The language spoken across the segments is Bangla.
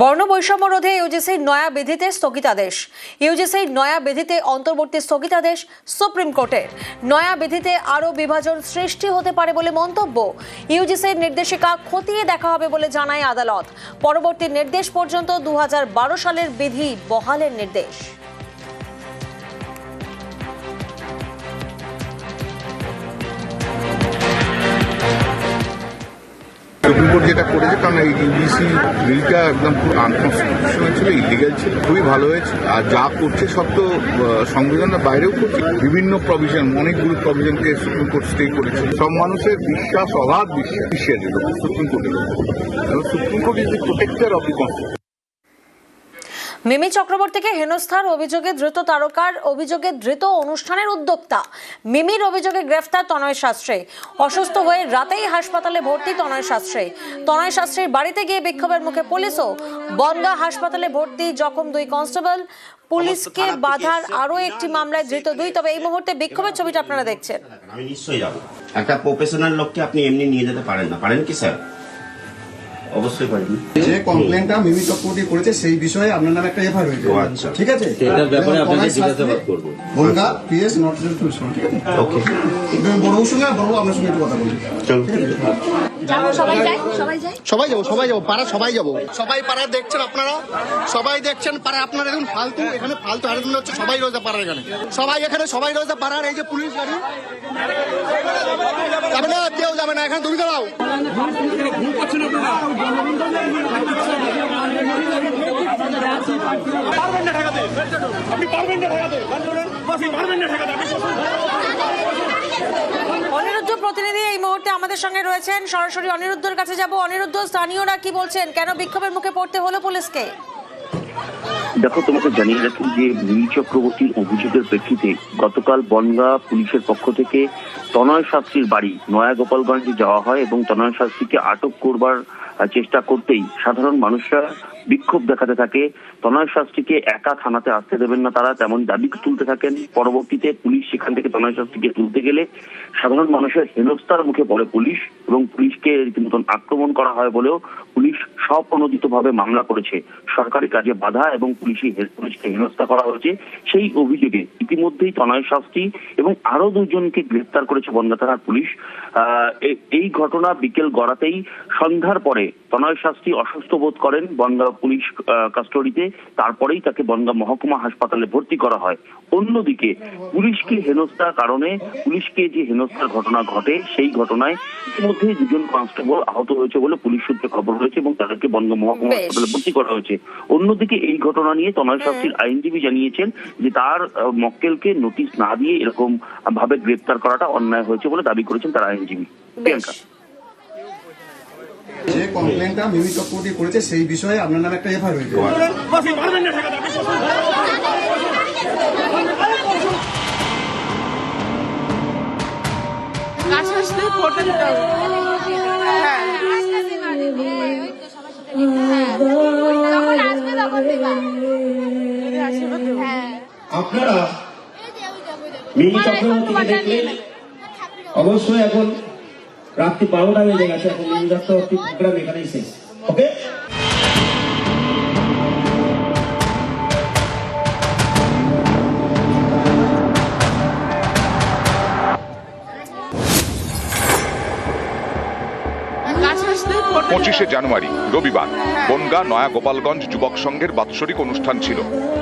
বর্ণ বৈষম্য রোধে ইউজিসির নয়া বিধিতে স্থগিতাদেশ। ইউজিসির নয়া বিধিতে অন্তর্বর্তী স্থগিতাদেশ সুপ্রিম কোর্টের। নয়া বিধিতে আরও বিভাজন সৃষ্টি হতে পারে বলে মন্তব্য। ইউজিসির নির্দেশিকা খতিয়ে দেখা হবে বলে জানায় আদালত। পরবর্তী নির্দেশ পর্যন্ত দু হাজার বারো সালের বিধি বহালের নির্দেশ। সুপ্রিম কোর্ট যেটা করেছে, কারণ এই ইউডিসি বিলটা একদম খুব আনকনস্টিটিউশনাল ছিল ইলিগাল ছিল, খুবই ভালো হয়েছে। আর যা করছে সব তো সংবিধানের বাইরেও করছে। বিভিন্ন প্রভিশন অনেকগুলো প্রভিশনকে সুপ্রিম কোর্ট স্টে করেছে। সব মানুষের বিশ্বাস অভাব বিশ্বাস। বিশ্বাসের উপর। সুপ্রিম কোর্টের Supreme Court is the protector of the constitution Mimi চক্রবর্তীকে হেনস্থার অভিযোগে ধৃত তারকার অভিযোগে ধৃত অনুষ্ঠানের উদ্যোক্তা। মিমির অভিযোগে গ্রেফতার তনয় শাস্ত্রী। অসুস্থ হয়ে রাতেই হাসপাতালে ভর্তি তনয় শাস্ত্রী। তনয় শাস্ত্রীর বাড়িতে গিয়ে বিক্ষোভের মুখে পুলিশও বনগা হাসপাতালে ভর্তি জখম দুই কনস্টেবল। পুলিশকে বাধার আরও একটি মামলায় ধৃত দুই। তবে এই মুহূর্তে বিক্ষোভের ছবিটা আপনারা দেখছেন। আমি নিশ্চয়ই যাব। একটা প্রফেশনাল লোককে আপনি এমনি নিয়ে যেতে পারেন না। পারেন কি স্যার? অবশ্যই যে কমপ্লেনটা মিমি চক্রবর্তী করেছে সেই বিষয়ে আপনার নামে একটা এফআইআর হয়েছে। আচ্ছা। ঠিক আছে? এটার ব্যাপারে আপনাকে জিজ্ঞাসাবাদ শাস্ত্রী, বনগা পিএস নর্থ ঠিক আছে? ওকে বড়বাবুর সঙ্গে আর আপনার সঙ্গে একটু কথা বলি। চলো। সবাই যাব সবাই যাব পাড়া সবাই যাব। সবাই পাড়া দেখছেন আপনারা? সবাই দেখছেন পাড়া আপনারা? দেখুন ফালতু এখানে ফালতু আরেকজন হচ্ছে সবাই রয়েছে পাড়ার এখানে। সবাই এখানে সবাই রয়েছে পাড়ার এই যে পুলিশ গাড়ি যাবে না কেউ যাবে না এখানে তুমি দাঁড়াও অনিরুদ্ধ প্রতিনিধি এই মুহূর্তে আমাদের সঙ্গে রয়েছেন। সরাসরি অনিরুদ্ধর কাছে যাব। অনিরুদ্ধ স্থানীয়রা কি বলছেন? কেন বিক্ষোভের মুখে পড়তে হলো পুলিশকে? দেখো তোমাকে জানিয়ে রাখি যে নীল চক্রবর্তীর অভিযোগের প্রেক্ষিতে গতকাল বনগা পুলিশের পক্ষ থেকে তনয় শাস্ত্রীর বাড়ি নয়া গোপালগঞ্জে যাওয়া হয় এবং তনয় শাস্ত্রীকে আটক করবার চেষ্টা করতেই সাধারণ মানুষরা বিক্ষোভ দেখাতে থাকে। তনয় শাস্ত্রীকে একা থানাতে আসতে দেবেন না তারা, তেমন দাবি তুলতে থাকেন। পরবর্তীতে পুলিশ সেখান থেকে তনয় শাস্ত্রীকে তুলতে গেলে সাধারণ মানুষের হেনস্থার মুখে পড়ে পুলিশ এবং পুলিশকে রীতিমতন আক্রমণ করা হয় বলেও পুলিশ স্বপ্রণোদিতভাবে মামলা করেছে। সরকারি কাজে বাধা এবং পুলিশি পুলিশকে হেনস্থা করা হয়েছে। সেই অভিযোগে ইতিমধ্যেই তনয় শাস্ত্রী এবং আরও দুজনকে গ্রেফতার করেছে বনগা থানার পুলিশ। এই ঘটনা বিকেল গড়াতেই সন্ধ্যার পরে তনয় শাস্ত্রী অসুস্থ বোধ করেন বনগা পুলিশ কাস্টডিতে তারপরেই তাকে বনগা মহকুমা হাসপাতালে ভর্তি করা হয়। অন্যদিকে পুলিশকে হেনস্থার কারণে পুলিশকে যে হেনস্থার ঘটনা ঘটে সেই ঘটনায় ইতিমধ্যে দুজন কনস্টেবল আহত হয়েছে বলে পুলিশ সূত্রে খবর হয়েছে এবং তাদেরকে বনগা মহকুমা হাসপাতালে ভর্তি করা হয়েছে। অন্যদিকে এই ঘটনা নিয়ে তনয় শাস্ত্রীর আইনজীবী জানিয়েছেন যে তার মক্কেলকে নোটিশ না দিয়ে এরকম ভাবে গ্রেপ্তার করাটা অন্যায় হয়েছে বলে দাবি করেছেন তার আইনজীবী। প্রিয়াঙ্কা। যে কমপ্লেনটা মিমি চক্রবর্তী করেছে, সেই বিষয়ে আপনার নামে একটা এফআইআর হয়েছে। হ্যাঁ আপনারা মিনি চক্রবর্তীকে দেখলে অবশ্যই এখন রাত্রি বারোটা বেজে গেছে এখন চক্রবর্তী প্রোগ্রাম এখানেই শেষ। ওকে পঁচিশে জানুয়ারি রবিবার বনগা নয়া গোপালগঞ্জ যুবক সংঘের বাৎসরিক অনুষ্ঠান ছিল।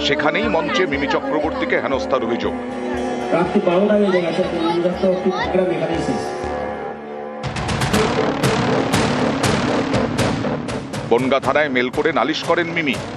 সেখানেই মঞ্চে মিমি চক্রবর্তীকে হেনস্থার অভিযোগ। রাত্রি বারোটা বেজে গেছে এখন প্রোগ্রাম এখানেই শেষ। বনগা থানায় মেল করে নালিশ করেন মিমি।